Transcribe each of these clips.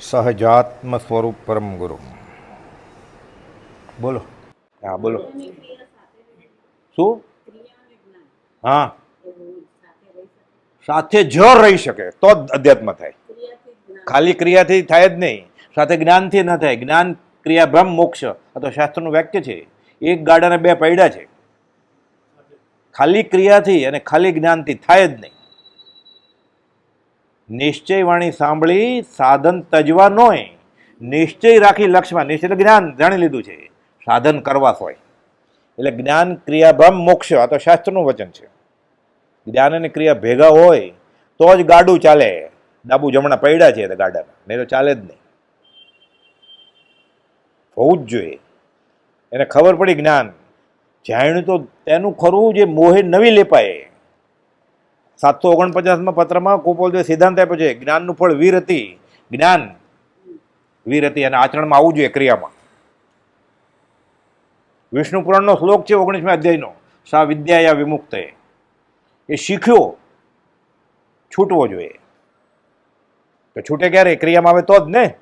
સહજાત્મ સ્વરૂપ પરમ ગુરુ. બોલો. હા બોલો. શું? હા. સાથે જ રહી શકે તો જ અધ્યાત્મ થાય. ખાલી ક્રિયાથી થાય જ નહીં. સાથે જ્ઞાનથી ન થાય. જ્ઞાન ક્રિયા બ્રહ્મ મોક્ષ. આ તો શાસ્ત્રનું વાક્ય છે. એક ગાડાને બે પૈડા છે. ખાલી ક્રિયાથી અને ખાલી જ્ઞાનથી થાય જ નહીં. નિશ્ચય વાણી સાંભળી, સાધન તજવા નોય. નિશ્ચય રાખી લક્ષ્યમાં નિશ્ચય જ્ઞાન, જાણી લીધું છે. સાધન કરવા હોય એટલે જ્ઞાન ક્રિયા મોક્ષ, આ તો શાસ્ત્રનું વચન છે. જ્ઞાન અને ક્રિયા ભેગા હોય, તો જ ગાડું ચાલે. ડાબુ જમણા પૈડા છે ગાડાના નહીં તો ચાલે જ નહીં. હોવું જ જોઈએ. એને ખબર પડી જ્ઞાન. જાણ્યું તો તેનું ખરું, જે મોહે નવી લેપાય. સાતસો ઓગણપચાસમાં પત્રમાં કુપોલદેવ સિદ્ધાંત આપ્યો છે જ્ઞાનનું ફળ વીર હતી. જ્ઞાન વીર હતી અને આચરણમાં આવવું જોઈએ ક્રિયામાં. વિષ્ણુ પુરાણનો શ્લોક છે ઓગણીસમી અધ્યાયનો સા વિદ્યાયા વિમુક્ત? એ શીખ્યો છૂટવો જોઈએ. તો છૂટે ક્યારે? ક્રિયામાં આવે તો જ ને?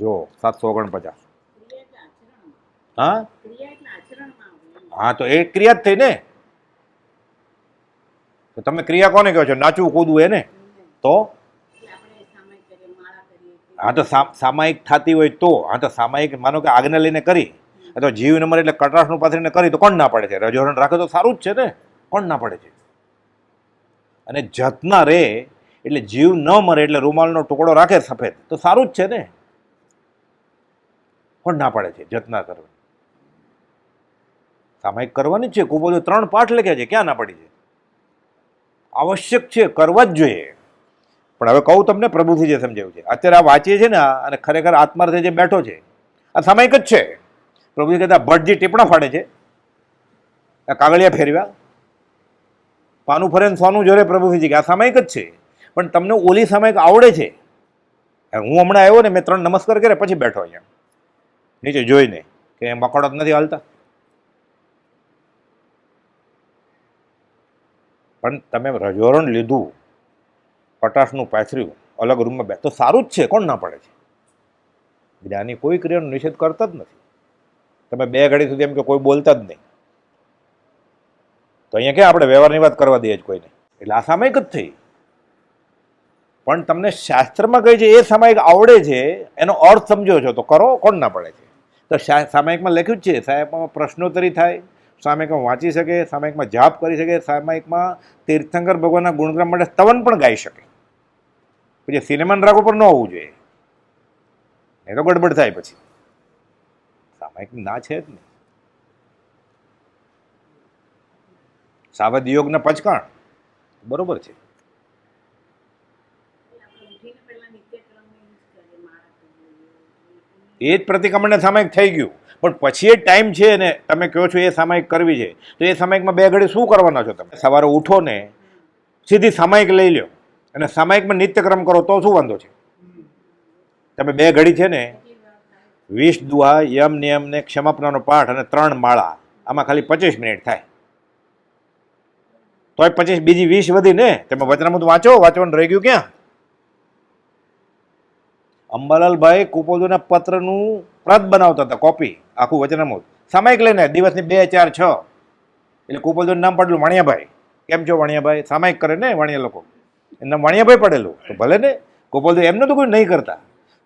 જો સાતસો ઓગણપચાસ. હા? હા તો એ ક્રિયા જ થઈ ને? તો તમે ક્રિયા કોને કહો છો? નાચવું, કૂદવું, એને? તો? હા, તો સામાયિક થતી હોય તો. હા, તો સામાયિક, માનો કે આજ્ઞા લઈને કરી. અથવા જીવ નંબર એટલે કટરાશનું પાથરીને કરી, તો કોણ ના પડે છે? રજોરણ રાખે તો સારું જ છે ને? કોણ ના પડે છે? અને જતના રે એટલે જીવ ન મરે એટલે રૂમાલનો ટુકડો રાખે સફેદ, તો સારું જ છે ને? કોણ ના પડે છે જતના કરવાની? સામાયિક કરવાની છે. કુબોજો ત્રણ પાઠ લખ્યા છે. ક્યાં ના પડી છે? આવશ્યક છે, કરવા જ જોઈએ. પણ હવે કહું તમને પ્રભુથી જે સમજાવ્યું છે. અત્યારે આ વાંચીએ છે ને, અને ખરેખર આત્માર્થે જે બેઠો છે, આ સામાયિક જ છે. પ્રભુજી કહેતા ભટ્ટજી ટીપણા ફાડે છે. આ કાગળિયા ફેરવ્યા. પાનું ફરે સોનું જોરે પ્રભુજી કે, આ સામાયિક જ છે. પણ તમને ઓલી સામાયિક આવડે છે. હું હમણાં આવ્યો ને, મેં ત્રણ નમસ્કાર કર્યા, પછી બેઠો અહીંયા. નીચે જોઈને, કે મકોડો જ નથી હાલતા. પણ તમે રજોરણ લીધું, પટાશનું પાથર્યું, અલગ રૂમમાં બે, તો સારું જ છે, કોણ ના પડે છે? જ્ઞાની કોઈ ક્રિયાનો નિષેધ કરતા જ નથી. તમે બે ઘડી સુધી એમ કે કોઈ બોલતા જ નહીં. તો અહીંયા ક્યાં આપણે વ્યવહારની વાત કરવા દઈએ જ કોઈને? એટલે આ સામાયિક જ થઈ. પણ તમને શાસ્ત્રમાં કહે છે, એ સામાયિક આવડે છે, એનો અર્થ સમજો છો, તો કરો, કોણ ના પડે છે? તો સામાયિકમાં લખ્યું જ છે સાહેબમાં પ્રશ્નોત્તરી થાય સામાયિકમાં વાંચી શકે સામાયિકમાં જાપ કરી શકે સામાયિકમાં તીર્થંકર ભગવાનના ગુણગાન માટે સ્તવન પણ ગાઈ શકે. પછી સિનેમાન રાગો પર ન હોવું જોઈએ. એ તો ગડબડ થાય પછી. સામાયિક ના છે જ ને સાવધ યોગના પચકાણ. બરોબર છે. એ જ પ્રતિક્રમણને સામાયિક થઈ ગયું. પણ પછી એ ટાઈમ છે ને, તમે કહો છો એ સામાયિક કરવી છે, તો એ સામાયિકમાં બે ઘડી શું કરવાના છો તમે? સવારે ઉઠો ને, સીધી સામાયિક લઈ લો અને સામાયિકમાં નિત્યક્રમ કરો તો શું વાંધો છે? તમે બે ઘડી છે ને વીસ દુહા, યમ, નિયમ ને ક્ષમાપનાનો પાઠ અને ત્રણ માળા, આમાં ખાલી પચીસ મિનિટ થાય. તોય પચીસ, બીજી વીસ વધી ને, તમે વચનામૃત વાંચો, વાંચવાનું રહી ગયું ક્યાં? અંબાલાલભાઈ કુપોદુના પત્રનું પ્રત બનાવતા હતા કોપી આખું વચનામૃત સામાયિક લઈને દિવસની બે, ચાર, છ. એટલે કુપોદોનું નામ પડેલું વાણિયાભાઈ. કેમ છો વાણિયાભાઈ? સામાયિક કરે ને વાણિયા લોકો? એમના વણિયાભાઈ પડેલું. તો ભલે ને કુપોદો એમને તો કોઈ નહીં કરતા.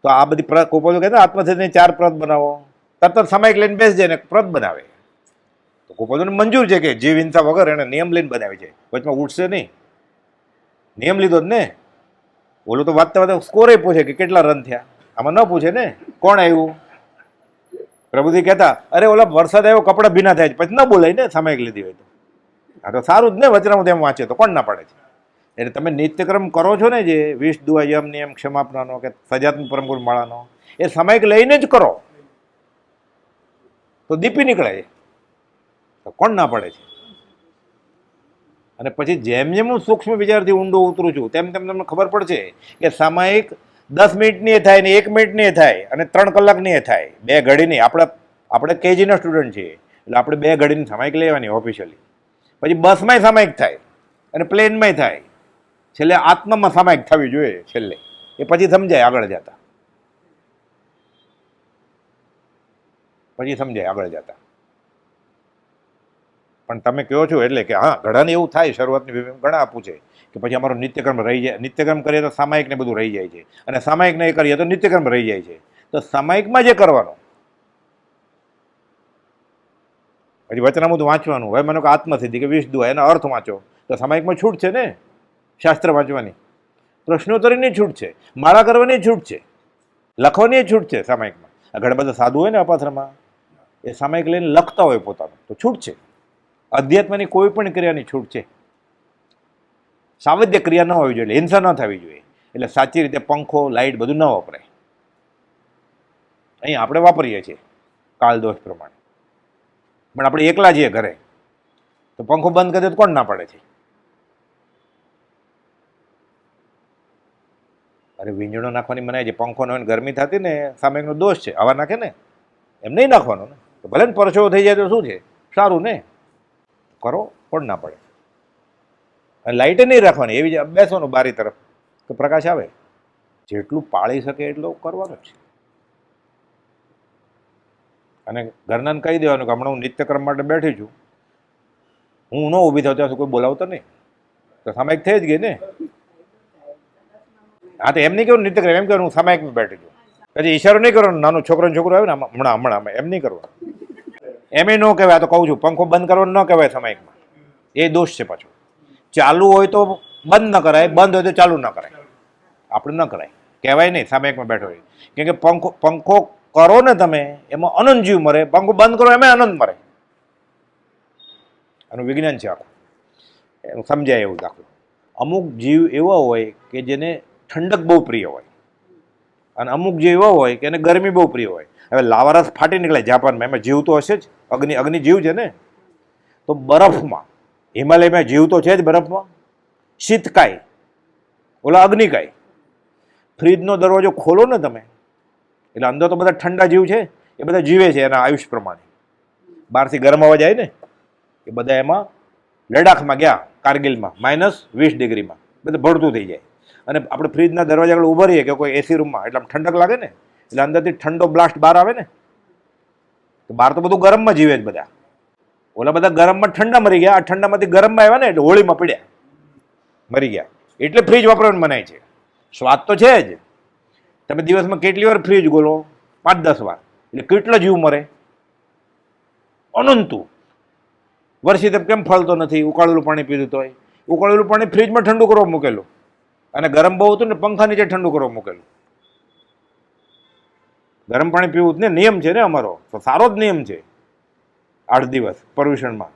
તો આ બધી પ્રત કુપોદો કહેતા આત્મહત્યાની ચાર પ્રત બનાવો. તરત સામાયિક લઈને બેસી જાય ને પ્રત બનાવે. તો કુપોદોને મંજૂર છે કે જીવ હિંસા વગર એને નિયમ લઈને બનાવી છે. વચમાં ઉઠશે નહીં. નિયમ લીધો જ ને. ઓલું તો વાંચતા વાંચતા સ્કોરે પૂછે કે કેટલા રન થયા? આમાં ન પૂછે ને? કોણ આવ્યું પ્રભુજી કહેતા, અરે ઓલા વરસાદ આવ્યો કપડાં ભીના થાય છે. પછી ન બોલાય ને સામાયિક લીધી હોય તો. હા તો સારું જ ને વચનામાં તેમ વાંચે તો કોણ ના પડે છે? એટલે તમે નિત્યક્રમ કરો છો ને જે, વિષ, દુઆ, યમ, નિયમ ક્ષમાપનાનો કે સજાત્મ પરમગુણ માળાનો, એ સામાયિક લઈને જ કરો. તો દીપી નીકળે તો કોણ ના પાડે છે? અને પછી જેમ જેમ હું સૂક્ષ્મ વિચારથી ઊંડો ઉતરું છું, તેમ તેમ તમને ખબર પડશે કે સામાયિક દસ મિનિટની એ થાય ને એક મિનિટની એ થાય અને ત્રણ કલાકની એ થાય. બે ઘડીની. આપણે આપણે કેજીના સ્ટુડન્ટ છીએ. એટલે આપણે બે ઘડીની સામાયિક લેવાની ઓફિશિયલી પછી બસમાંય સામાયિક થાય અને પ્લેનમાંય થાય. છેલ્લે આત્મામાં સામાયિક થવી જોઈએ છેલ્લે. એ પછી સમજાય આગળ જતા. પછી સમજાય આગળ જતા. પણ તમે કહો છો એટલે કે હા, ઘણાને એવું થાય, શરૂઆતની ઘણા પૂછે કે પછી અમારો નિત્યક્રમ રહી જાય, નિત્યક્રમ કરીએ તો સામાયિકને બધું રહી જાય છે. અને સામાયિક નહીં કરીએ તો નિત્યક્રમ રહી જાય છે. તો સામાયિકમાં જે કરવાનું. પછી વચનામું વાંચવાનું. હવે મને આત્મસિદ્ધિ કે વિષ દુઆ, એના અર્થ વાંચો. તો સામાયિકમાં છૂટ છે ને? શાસ્ત્ર વાંચવાની. પ્રશ્નોત્તરીની છૂટ છે. માળા કરવાની છૂટ છે. લખવાની છૂટ છે સામાયિકમાં. ઘણા બધા સાધુ હોય ને અપાથરમાં એ સામાયિક લઈને લખતા હોય પોતાનું. તો છૂટ છે. અધ્યાત્મની કોઈ પણ ક્રિયાની છૂટ છે. સાવધ્ય ક્રિયા ન હોવી જોઈએ હિંસા ન થવી જોઈએ. એટલે સાચી રીતે પંખો લાઇટ બધું ન વપરાય. અહીં આપણે વાપરીએ છીએ કાળ દોષ પ્રમાણે. પણ આપણે એકલા છીએ ઘરે, તો પંખો બંધ કરી દે તો કોણ ના પાડે છે? અરે વીંજણો નાખવાની મનાય છે પંખો ને ગરમી થતી ને સામેનો દોષ છે, હવા નાખે ને, એમ નહીં નાખવાનો ને. ભલે ને પરસેવો થઈ જાય તો શું છે? સારું ને? કરો પણ ના પડે. અને લાઇટે નહીં રાખવાની, એવી જ બેસવાનું બારી તરફ, તો પ્રકાશ આવે. જેટલું પાળી શકે એટલું કરવાનું છે અને ઘરનાને કહી દેવાનું કે હમણાં હું નિત્યક્રમ માટે બેઠી છું. હું ન ઊભી થાઉં ત્યાં સુધી કોઈ બોલાવતો નહીં. તો સામાયિક થઈ જ ગઈ ને? હા, તો એમ નહીં કહેવું નિત્યક્રમ, એમ કહેવાનું હું સામાયિકમાં બેઠી છું. પછી ઈશારો નહીં કરવાનો, નાનો છોકરો છોકરો આવે ને હમણાં હમણાં, એમ નહીં કરવાનું. એમ ન કહેવાય તો કહું છું, પંખો બંધ કરવાનો ન કહેવાય સમયમાં. એ દોષ છે પાછો. ચાલુ હોય તો બંધ ન કરાય, બંધ હોય તો ચાલુ ન કરાય. આપણે ન કરાય. કહેવાય નહીં સામાયિકમાં બેઠો હોય. કેમ કે પંખો પંખો કરો ને તમે, એમાં અનંત જીવ મરે. પંખો બંધ કરો એમાં આનંદ મરે. આનું વિજ્ઞાન છે આખું. એનું સમજાય એવું દાખલો. અમુક જીવ એવા હોય કે જેને ઠંડક બહુ પ્રિય હોય. અને અમુક જે એવા હોય કે એને ગરમી બહુ પ્રિય હોય. હવે લાવારસ ફાટી નીકળે જાપાનમાં, એમાં જીવ તો હશે જ. અગ્નિ અગ્નિ જીવ છે ને? તો બરફમાં, હિમાલયમાં જીવ તો છે જ બરફમાં. શીતકાય. ઓલા અગ્નિકાય. ફ્રીજનો દરવાજો ખોલો ને તમે. એટલે અંદર તો બધા ઠંડા જીવ છે. એ બધા જીવે છે એના આયુષ પ્રમાણે. બહારથી ગરમ હવા જાય ને? એ બધા એમાં લડાખમાં ગયા, કારગિલમાં માઇનસ વીસ ડિગ્રીમાં. બધું ભળતું થઈ જાય. અને આપણે ફ્રીજના દરવાજા આગળ ઊભા રહીએ કે કોઈ એસી રૂમમાં એટલે આમ ઠંડક લાગે ને, એટલે અંદરથી ઠંડો બ્લાસ્ટ બહાર આવે ને, તો બહાર તો બધું ગરમમાં જીવે જ બધા. ઓલા બધા ગરમમાં ઠંડા મરી ગયા, આ ઠંડામાંથી ગરમમાં આવ્યા ને, એટલે હોળીમાં પડ્યા. મરી ગયા. એટલે ફ્રીજ વાપરવાનું મનાય છે. સ્વાદ તો છે જ. તમે દિવસમાં કેટલી વાર ફ્રીજ ગોલો? પાંચ દસ વાર. એટલે કેટલો જીવ મરે? અનંતુ. વર્ષી તેમ કેમ ફળતો નથી? ઉકાળેલું પાણી પીધું તોય. ઉકાળેલું પાણી ફ્રીજમાં ઠંડુ કરવા મૂકેલું. અને ગરમ બહુ હતું ને પંખા નીચે ઠંડુ કરવા મૂકેલું. ગરમ પાણી પીવું ને, નિયમ છે ને અમારો. તો સારો જ નિયમ છે આઠ દિવસ પર્યુષણમાં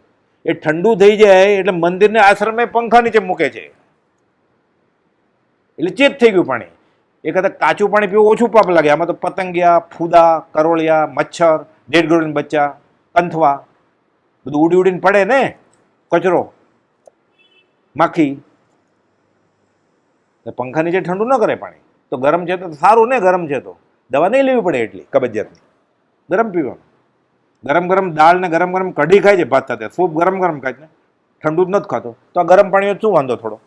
એ ઠંડુ થઈ જાય એટલે મંદિરને આશ્રમે પંખા નીચે મૂકે છે. એટલે ચેત થઈ ગયું પાણી. એ કદાચ કાચું પાણી પીવું ઓછું પાપ લાગે. આમાં તો પતંગિયા, ફૂદા, કરોળિયા, મચ્છર ડેડ ગોળીન બચ્ચા, કંથવા. બધું ઉડી ઉડીને પડે ને, કચરો. માખી. પંખા નીચે ઠંડુ ન કરે પાણી, તો ગરમ છે તો સારું ને ગરમ છે તો? દવા નહીં લેવી પડે એટલી, કબજિયાતની. ગરમ પીવાનું. ગરમ ગરમ દાળ ને ગરમ ગરમ કઢી ખાય છે ભાત સાથે, સૂપ ગરમ ગરમ ખાય છે. ઠંડુ જ નથી ખાતો. તો આ ગરમ પાણીનો શું વાંધો થોડો?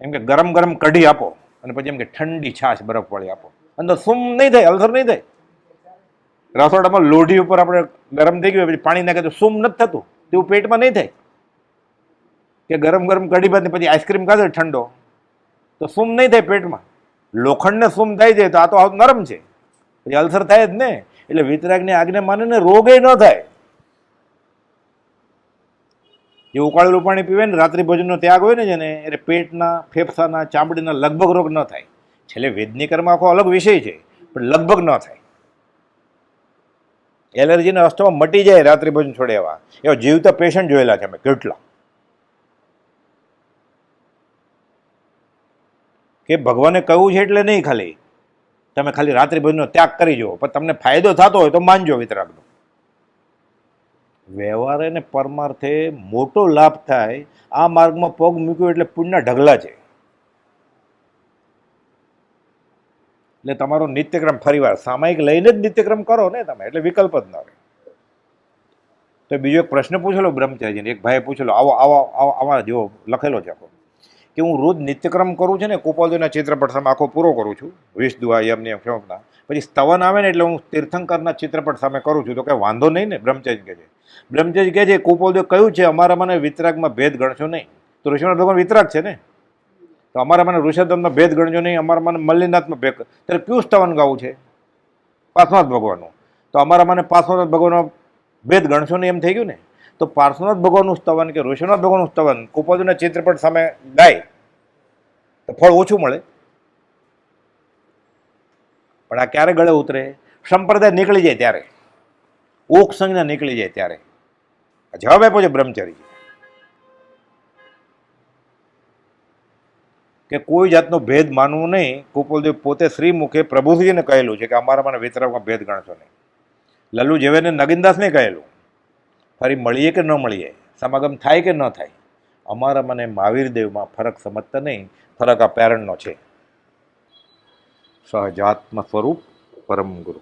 એમ કે ગરમ ગરમ કઢી આપો અને પછી એમ કે ઠંડી છાશ બરફવાળી આપો. અંદર સુમ નહીં થાય, અલ્સર નહીં થાય. રસોડામાં લોઢી ઉપર આપણે ગરમ થઈ ગયું પછી પાણી નાખે તો સુમ નથી થતું. તેવું પેટમાં નહીં થાય. કે ગરમ ગરમ કઢી ભાત ને પછી આઈસ્ક્રીમ ખાશે ઠંડો, તો સુમ નહીં થાય પેટમાં. લોખંડને સુમ થાય છે તો આ તો આવું નરમ છે. પછી અલ્સર થાય જ ને, એટલે વિતરાગની આજ્ઞા માને ને રોગે ન થાય. જે ઉકાળેલું પાણી પીવે ને, રાત્રિ ભોજનનો ત્યાગ હોય ને જેને, એટલે પેટના, ફેફસાના, ચામડીના લગભગ રોગ ન થાય. છેલ્લે વેદની કર્મ આખો અલગ વિષય છે, પણ લગભગ ન થાય. એલર્જીના અસ્થમાં મટી જાય રાત્રિ ભોજન છોડે એવા. એવા જીવતા પેશન્ટ જોયેલા છે અમે, કેટલા. કે ભગવાને કહ્યું છે એટલે નહીં ખાલી. તમે ખાલી રાત્રિ ભોજનનો ત્યાગ કરી જુઓ. પણ તમને ફાયદો થતો હોય તો માનજો વિતરાગનો. વ્યવહાર અને પરમાર્થે મોટો લાભ થાય આ માર્ગમાં પગ મૂક્યો એટલે પુણ્યના ઢગલા છે. એટલે તમારો નિત્યક્રમ ફરીવાર સામાયિક લઈને જ નિત્યક્રમ કરો ને તમે, એટલે વિકલ્પ જ ન રહે. તો બીજો એક પ્રશ્ન પૂછેલો બ્રહ્મચારીજીને, એક ભાઈએ પૂછેલો, આવો આવો આવો, આવા જેવો લખેલો છે આખો. કે હું રોજ નિત્યક્રમ કરું છું ને કુપાલદેવના ચિત્રપટ સામે આખો પૂરો કરું છું. વિષ દુઆ યમને ક્ષમતા પછી સ્તવન આવે ને એટલે હું તીર્થંકરના ચિત્રપટ સામે કરું છું. તો કંઈ વાંધો નહીં ને, બ્રહ્મચર્ય કહે છે બ્રહ્મચર્ય કહે છે કુપાલદેવ કહ્યું છે, અમારા મને વિતરાગમાં ભેદ ગણશો નહીં. તો ઋષિનાથ ભગવાન વિતરાગ છે ને? તો અમારા મને ઋષભદમમાં ભેદ ગણજો નહીં, અમારા મને મલ્લીનાથમાં ભેદ ત્યારે કયું સ્તવન ગાવું છે? પાર્શ્વનાથ ભગવાનનું. તો અમારા મને પાર્શ્વનાથ ભગવાનનો ભેદ ગણશો નહીં એમ થઈ ગયું ને? તો પાર્શ્વનાથ ભગવાનનું સ્તવન કે ઋષિનાથ ભગવાનનું સ્તવન કુપાલદેવના ચિત્રપટ સામે ગાય, તો ફળ ઓછું મળે. પણ આ ક્યારે ગળે ઉતરે? સંપ્રદાય નીકળી જાય ત્યારે. ઓક સંજ્ઞા નીકળી જાય ત્યારે. જવાબ આપ્યો છે બ્રહ્મચારી કે કોઈ જાતનો ભેદ માનવું નહીં. કુપોલદેવ પોતે શ્રીમુખે પ્રભુજીને કહેલું છે કે અમારા મને વિતરકમાં ભેદ ગણશો નહીં. લલ્લુ જેવેને નગીનદાસને કહેલું. ફરી મળીએ કે ન મળીએ, સમાગમ થાય કે ન થાય, અમારા મને મહાવીર દેવમાં ફરક સમજતા નહીં, ફરક આ પેરણનો છે. સહજાત્મ સ્વરૂપ પરમ ગુરુ.